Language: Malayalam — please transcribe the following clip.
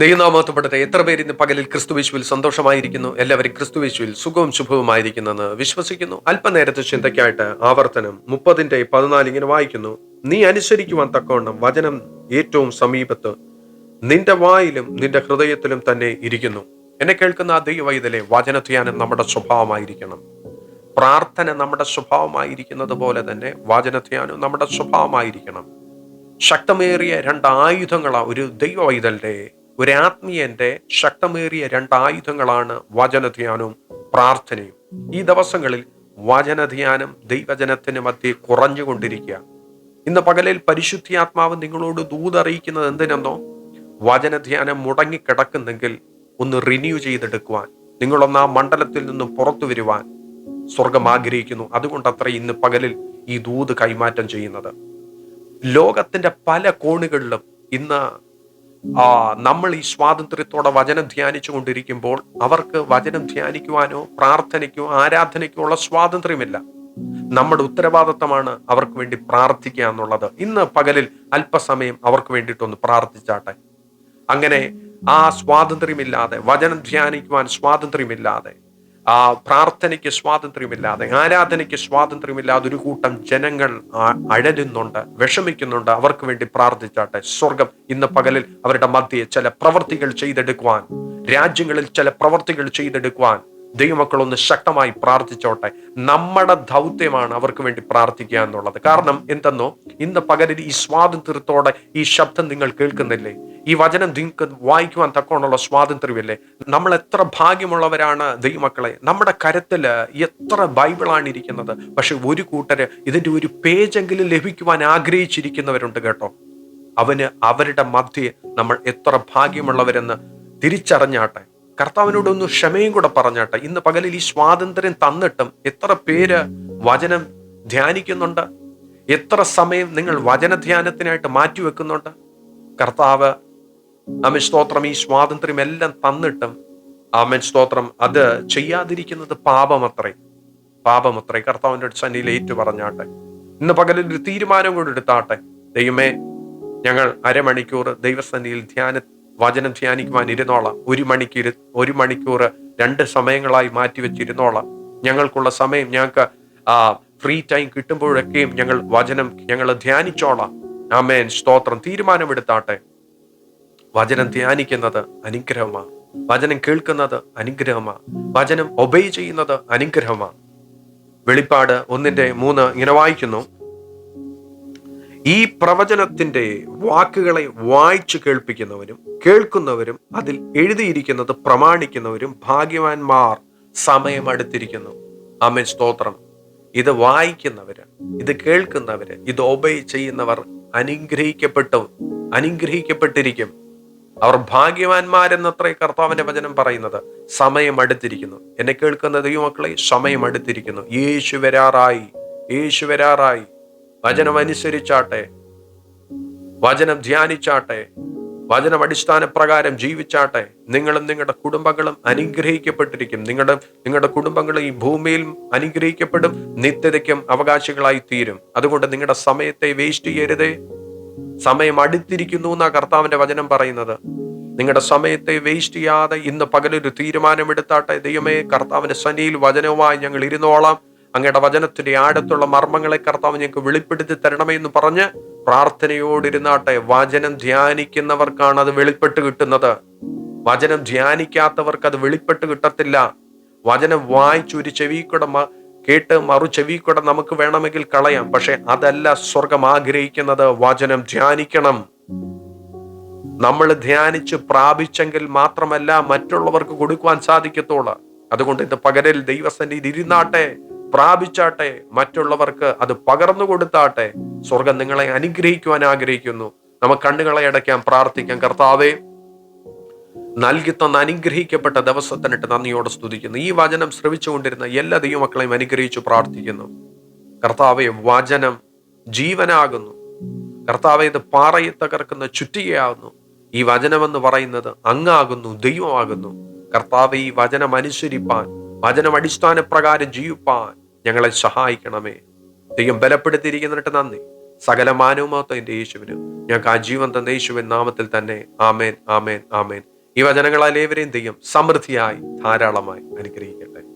ദൈവനാമത്തപ്പെടട്ടെ എത്ര പേര് ഇന്ന് പകലിൽ ക്രിസ്തുവേശുവിൽ സന്തോഷമായിരിക്കുന്നു? എല്ലാവരും ക്രിസ്തുവേശുവിൽ സുഖവും ശുഭവുമായിരിക്കുന്നെന്ന് വിശ്വസിക്കുന്നു. അല്പനേരത്തെ ചിന്തയ്ക്കായിട്ട് ആവർത്തനം മുപ്പതിന്റെ പതിനാല് ഇങ്ങനെ വായിക്കുന്നു. നീ അനുസരിക്കുവാൻ തക്കവണ്ണം വചനം ഏറ്റവും സമീപത്ത് നിന്റെ വായിലും നിന്റെ ഹൃദയത്തിലും തന്നെ ഇരിക്കുന്നു. എന്നെ കേൾക്കുന്ന ആ ദൈവവൈതലെ വചനധ്യാനം നമ്മുടെ സ്വഭാവമായിരിക്കണം. പ്രാർത്ഥന നമ്മുടെ സ്വഭാവമായിരിക്കുന്നത് പോലെ തന്നെ വചനധ്യാനം നമ്മുടെ സ്വഭാവമായിരിക്കണം. ശക്തമേറിയ രണ്ട് ആയുധങ്ങളാണ് ഒരു ദൈവവൈതലിന്റെ ഒരു ആത്മീയന്റെ ശക്തമേറിയ രണ്ടായുധങ്ങളാണ് വചനധ്യാനവും പ്രാർത്ഥനയും. ഈ ദിവസങ്ങളിൽ വചനധ്യാനം ദൈവജനത്തിന് മധ്യേ കുറഞ്ഞുകൊണ്ടിരിക്കുക. ഇന്ന് പകലിൽ പരിശുദ്ധിയാത്മാവ് നിങ്ങളോട് ദൂതറിയിക്കുന്നത് എന്തിനെന്നോ? വചനധ്യാനം മുടങ്ങിക്കിടക്കുന്നെങ്കിൽ ഒന്ന് റിന്യൂ ചെയ്തെടുക്കുവാൻ നിങ്ങളൊന്ന് ആ മണ്ഡലത്തിൽ നിന്നും പുറത്തു വരുവാൻ സ്വർഗം ആഗ്രഹിക്കുന്നു. അതുകൊണ്ടത്ര ഇന്ന് പകലിൽ ഈ ദൂത് കൈമാറ്റം ചെയ്യുന്നത്. ലോകത്തിന്റെ പല കോണുകളിലും ഇന്ന് നമ്മൾ ഈ സ്വാതന്ത്ര്യത്തോടെ വചനം ധ്യാനിച്ചു കൊണ്ടിരിക്കുമ്പോൾ അവർക്ക് വചനം ധ്യാനിക്കുവാനോ പ്രാർത്ഥനയ്ക്കോ ആരാധനയ്ക്കോ ഉള്ള സ്വാതന്ത്ര്യമില്ല. നമ്മുടെ ഉത്തരവാദിത്തമാണ് അവർക്ക് വേണ്ടി പ്രാർത്ഥിക്കുക എന്നുള്ളത്. ഇന്ന് പകലിൽ അല്പസമയം അവർക്ക് വേണ്ടിയിട്ടൊന്ന് പ്രാർത്ഥിച്ചാട്ടെ. അങ്ങനെ ആ സ്വാതന്ത്ര്യമില്ലാതെ വചനം ധ്യാനിക്കുവാൻ സ്വാതന്ത്ര്യമില്ലാതെ ആ പ്രാർത്ഥനയ്ക്ക് സ്വാതന്ത്ര്യമില്ലാതെ ആരാധനയ്ക്ക് സ്വാതന്ത്ര്യമില്ലാതെ ഒരു കൂട്ടം ജനങ്ങൾ അഴലുന്നുണ്ട് വിഷമിക്കുന്നുണ്ട് അവർക്ക് വേണ്ടി പ്രാർത്ഥിച്ചാട്ടെ. സ്വർഗം ഇന്ന് പകലിൽ അവരുടെ മധ്യയെ ചില പ്രവൃത്തികൾ ചെയ്തെടുക്കുവാൻ രാജ്യങ്ങളിൽ ചില പ്രവൃത്തികൾ ചെയ്തെടുക്കുവാൻ ദൈവമക്കളൊന്ന് ശക്തമായി പ്രാർത്ഥിച്ചോട്ടെ. നമ്മുടെ ദൗത്യമാണ് അവർക്ക് വേണ്ടി പ്രാർത്ഥിക്കുക എന്നുള്ളത്. കാരണം എന്തെന്നോ? ഇന്ന് പകരം ഈ സ്വാതന്ത്ര്യത്തോടെ ഈ ശബ്ദം നിങ്ങൾ കേൾക്കുന്നില്ലേ? ഈ വചനം നിങ്ങൾക്ക് വായിക്കുവാൻ തക്കോണുള്ള സ്വാതന്ത്ര്യമില്ലേ? നമ്മൾ എത്ര ഭാഗ്യമുള്ളവരാണ് ദൈവമക്കളെ? നമ്മുടെ കരത്തിൽ എത്ര ബൈബിളാണ് ഇരിക്കുന്നത്? പക്ഷെ ഒരു കൂട്ടര് ഇതിന്റെ ഒരു പേജെങ്കിലും ലഭിക്കുവാൻ ആഗ്രഹിച്ചിരിക്കുന്നവരുണ്ട് കേട്ടോ. അവന് അവരുടെ മധ്യേ നമ്മൾ എത്ര ഭാഗ്യമുള്ളവരെന്ന് തിരിച്ചറിഞ്ഞാട്ടെ. കർത്താവിനോടൊന്ന് ക്ഷമയും കൂടെ പറഞ്ഞാട്ടെ. ഇന്ന് പകലിൽ ഈ സ്വാതന്ത്ര്യം തന്നിട്ടും എത്ര പേര് വചനം ധ്യാനിക്കുന്നുണ്ട്? എത്ര സമയം നിങ്ങൾ വചനധ്യാനത്തിനായിട്ട് മാറ്റിവെക്കുന്നുണ്ട് കർത്താവ് അമൻ സ്തോത്രം. ഈ സ്വാതന്ത്ര്യം എല്ലാം തന്നിട്ടും അമൻ സ്തോത്രം. അത് ചെയ്യാതിരിക്കുന്നത് പാപമത്രേ. പാപമത്രേ. കർത്താവിന്റെ സന്നിയിൽ ഏറ്റു പറഞ്ഞാട്ടെ. ഇന്ന് പകലിൽ ഒരു തീരുമാനം കൂടെ എടുത്താട്ടെ. ദൈവമേ ഞങ്ങൾ അരമണിക്കൂർ ദൈവസന്നിയിൽ ധ്യാന വചനം ധ്യാനിക്കുവാൻ ഇരുന്നോളാം. ഒരു മണിക്കൂർ ഒരു മണിക്കൂർ രണ്ട് സമയങ്ങളായി മാറ്റി വെച്ചിരുന്നോളാം. ഞങ്ങൾക്കുള്ള സമയം ഞങ്ങൾക്ക് ആ ഫ്രീ ടൈം കിട്ടുമ്പോഴൊക്കെയും ഞങ്ങൾ വചനം ഞങ്ങൾ ധ്യാനിച്ചോളാം. ആമേൻ. സ്തോത്രം. തീരുമാനമെടുത്താട്ടെ. വചനം ധ്യാനിക്കുന്നത് അനുഗ്രഹമാണ്. വചനം കേൾക്കുന്നത് അനുഗ്രഹമാണ്. വചനം ഒബേ ചെയ്യുന്നത് അനുഗ്രഹമാണ്. വെളിപ്പാട് ഒന്നിന്റെ മൂന്ന് ഇങ്ങനെ വായിക്കുന്നു. ഈ പ്രവചനത്തിന്റെ വാക്കുകളെ വായിച്ചു കേൾപ്പിക്കുന്നവരും കേൾക്കുന്നവരും അതിൽ എഴുതിയിരിക്കുന്നത് പ്രമാണിക്കുന്നവരും ഭാഗ്യവാന്മാർ സമയം അടുത്തിരിക്കുന്നു അമ്മൻ സ്തോത്രം. ഇത് വായിക്കുന്നവര് ഇത് കേൾക്കുന്നവര് ഇത് ഒബൈ ചെയ്യുന്നവർ അനുഗ്രഹിക്കപ്പെട്ടു അനുഗ്രഹിക്കപ്പെട്ടിരിക്കും. അവർ ഭാഗ്യവാന്മാരെന്നത്രേ കർത്താവിന്റെ വചനം പറയുന്നത്. സമയം അടുത്തിരിക്കുന്നു എന്നെ കേൾക്കുന്ന ദൈവമക്കളെ സമയം അടുത്തിരിക്കുന്നു യേശു വരാറായി യേശു വരാറായി. വചനം അനുസരിച്ചാട്ടെ. വചനം ധ്യാനിച്ചാട്ടെ. വചനം അടിസ്ഥാന പ്രകാരം ജീവിച്ചാട്ടെ. നിങ്ങളും നിങ്ങളുടെ കുടുംബങ്ങളും അനുഗ്രഹിക്കപ്പെട്ടിരിക്കും. നിങ്ങളുടെ നിങ്ങളുടെ കുടുംബങ്ങളും ഈ ഭൂമിയിൽ അനുഗ്രഹിക്കപ്പെടും. നിത്യതയ്ക്കും അവകാശികളായി തീരും അതുകൊണ്ട് നിങ്ങളുടെ സമയത്തെ വേസ്റ്റ് ചെയ്യരുതേ. സമയം അടുത്തിരിക്കുന്നു എന്നാ കർത്താവിന്റെ വചനം പറയുന്നത്. നിങ്ങളുടെ സമയത്തെ വേസ്റ്റ് ചെയ്യാതെ ഇന്ന് പകലൊരു തീരുമാനമെടുത്താട്ടെ. ദൈവമേ കർത്താവിന്റെ സനിയിൽ വചനവുമായി ഞങ്ങൾ ഇരുന്നോളാം. അങ്ങയുടെ വചനത്തിന്റെ ആഴത്തുള്ള മർമ്മങ്ങളെ കർത്താവ് ഞങ്ങൾക്ക് വെളിപ്പെടുത്തി തരണമേ എന്ന് പറഞ്ഞ് പ്രാർത്ഥനയോടിരുന്നാട്ടെ വചനം ധ്യാനിക്കുന്നവർക്കാണ് അത് വെളിപ്പെട്ട് കിട്ടുന്നത്. വചനം ധ്യാനിക്കാത്തവർക്ക് അത് വെളിപ്പെട്ട് കിട്ടത്തില്ല. വചനം വായിച്ചു ഒരു ചെവി കൂടെ കേട്ട് മറു ചെവി കൂടെ നമുക്ക് വേണമെങ്കിൽ കളയാം. പക്ഷെ അതല്ല സ്വർഗം ആഗ്രഹിക്കുന്നത് വചനം ധ്യാനിക്കണം. നമ്മൾ ധ്യാനിച്ച് പ്രാപിച്ചെങ്കിൽ മാത്രമല്ല മറ്റുള്ളവർക്ക് കൊടുക്കുവാൻ സാധിക്കത്തുള്ളൂ. അതുകൊണ്ട് ഇത് പകരൽ ദൈവസന്നിധി ഇരുന്നാട്ടെ പ്രാപിച്ചാട്ടെ മറ്റുള്ളവർക്ക് അത് പകർന്നു കൊടുത്താട്ടെ. സ്വർഗം നിങ്ങളെ അനുഗ്രഹിക്കുവാൻ ആഗ്രഹിക്കുന്നു. നമുക്ക് കണ്ണുകളെ അടയ്ക്കാം പ്രാർത്ഥിക്കാം. കർത്താവേ നൽകി തന്ന അനുഗ്രഹിക്കപ്പെട്ട ദിവസത്തിനിട്ട് നന്ദിയോടെ സ്തുതിക്കുന്നു. ഈ വചനം ശ്രവിച്ചുകൊണ്ടിരുന്ന എല്ലാ ദൈവമക്കളെയും അനുഗ്രഹിച്ചു പ്രാർത്ഥിക്കുന്നു. കർത്താവെ വചനം ജീവനാകുന്നു. കർത്താവെ ഇത് പാറയെ തകർക്കുന്ന ചുറ്റികയാകുന്നു. ഈ വചനമെന്ന് പറയുന്നത് അങ്ങാകുന്നു ദൈവമാകുന്നു. കർത്താവെ ഈ വചനം അനുസരിപ്പാൻ വചനം അടിസ്ഥാന പ്രകാരം ജീവിപ്പാൻ ഞങ്ങളെ സഹായിക്കണമേ. ദൈവം ബലപ്പെടുത്തിയിരിക്കുന്നിട്ട് നന്ദി. സകല മാനവുമാത്ത എന്റെ യേശുവിന്. ഞങ്ങൾക്ക് ആ ജീവൻ തന്ന യേശുവിൻ നാമത്തിൽ തന്നെ ആമേൻ ആമേൻ ആമേൻ. ഈ വചനങ്ങളാൽ ഏവരെയും ദൈവം സമൃദ്ധിയായി ധാരാളമായി അനുഗ്രഹിക്കട്ടെ.